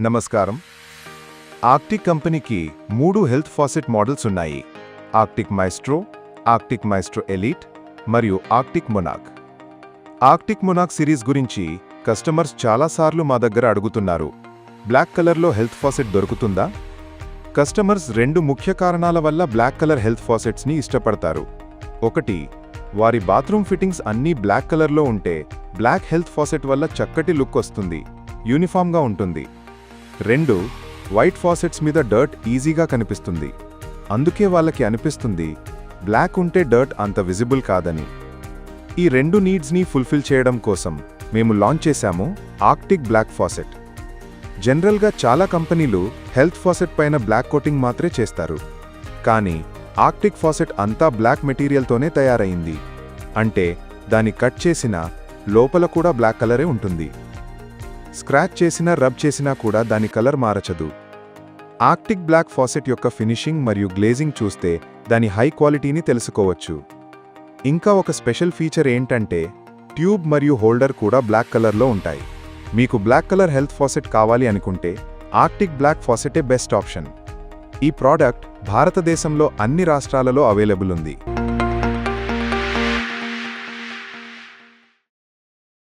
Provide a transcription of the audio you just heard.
నమస్కారం. ఆక్టిక్ కంపెనీకి మూడు హెల్త్ ఫాసెట్ మోడల్స్ ఉన్నాయి. Arctic Maestro Arctic Maestro Elite మరియు ఆక్టిక్ మొనాక్. ఆక్టిక్ మొనాక్ సిరీస్ గురించి కస్టమర్స్ చాలాసార్లు మా దగ్గర అడుగుతున్నారు. బ్లాక్ కలర్లో హెల్త్ ఫాసెట్ దొరుకుతుందా? కస్టమర్స్ రెండు ముఖ్య కారణాల వల్ల బ్లాక్ కలర్ హెల్త్ ఫాసెట్స్ని ఇష్టపడతారు. ఒకటి వారి బాత్రూమ్ ఫిట్టింగ్స్ అన్నీ బ్లాక్ కలర్లో ఉంటే బ్లాక్ హెల్త్ ఫాసెట్ వల్ల చక్కటి లుక్ వస్తుంది. యూనిఫామ్గా ఉంటుంది. రెండు వైట్ ఫాసెట్స్ మీద డర్ట్ ఈజీగా కనిపిస్తుంది. అందుకే వాళ్ళకి అనిపిస్తుంది బ్లాక్ ఉంటే డర్ట్ అంత విజిబుల్ కాదని. ఈ రెండు నీడ్స్ని ఫుల్ఫిల్ చేయడం కోసం మేము లాంచ్ చేశాము ఆర్క్టిక్ బ్లాక్ ఫాసెట్ జనరల్గా చాలా కంపెనీలు హెల్త్ ఫాసెట్ పైన బ్లాక్ కోటింగ్ మాత్రమే చేస్తారు. కానీ ఆర్క్టిక్ ఫాసెట్ అంతా బ్లాక్ మెటీరియల్తోనే తయారైంది. అంటే దాన్ని కట్ చేసిన లోపల కూడా బ్లాక్ కలరే ఉంటుంది. స్క్రాచ్ చేసినా రబ్ చేసినా కూడా దాని కలర్ మారచదు. ఆర్క్టిక్ బ్లాక్ ఫాసెట్ యొక్క ఫినిషింగ్ మరియు గ్లేజింగ్ చూస్తే దాని హై క్వాలిటీని తెలుసుకోవచ్చు. ఇంకా ఒక స్పెషల్ ఫీచర్ ఏంటంటే ట్యూబ్ మరియు హోల్డర్ కూడా బ్లాక్ కలర్లో ఉంటాయి. మీకు బ్లాక్ కలర్ హెల్త్ ఫాసెట్ కావాలి అనుకుంటే ఆర్క్టిక్ బ్లాక్ ఫాసెటే బెస్ట్ ఆప్షన్. ఈ ప్రోడక్ట్ భారతదేశంలో అన్ని రాష్ట్రాలలో అవైలబుల్ ఉంది.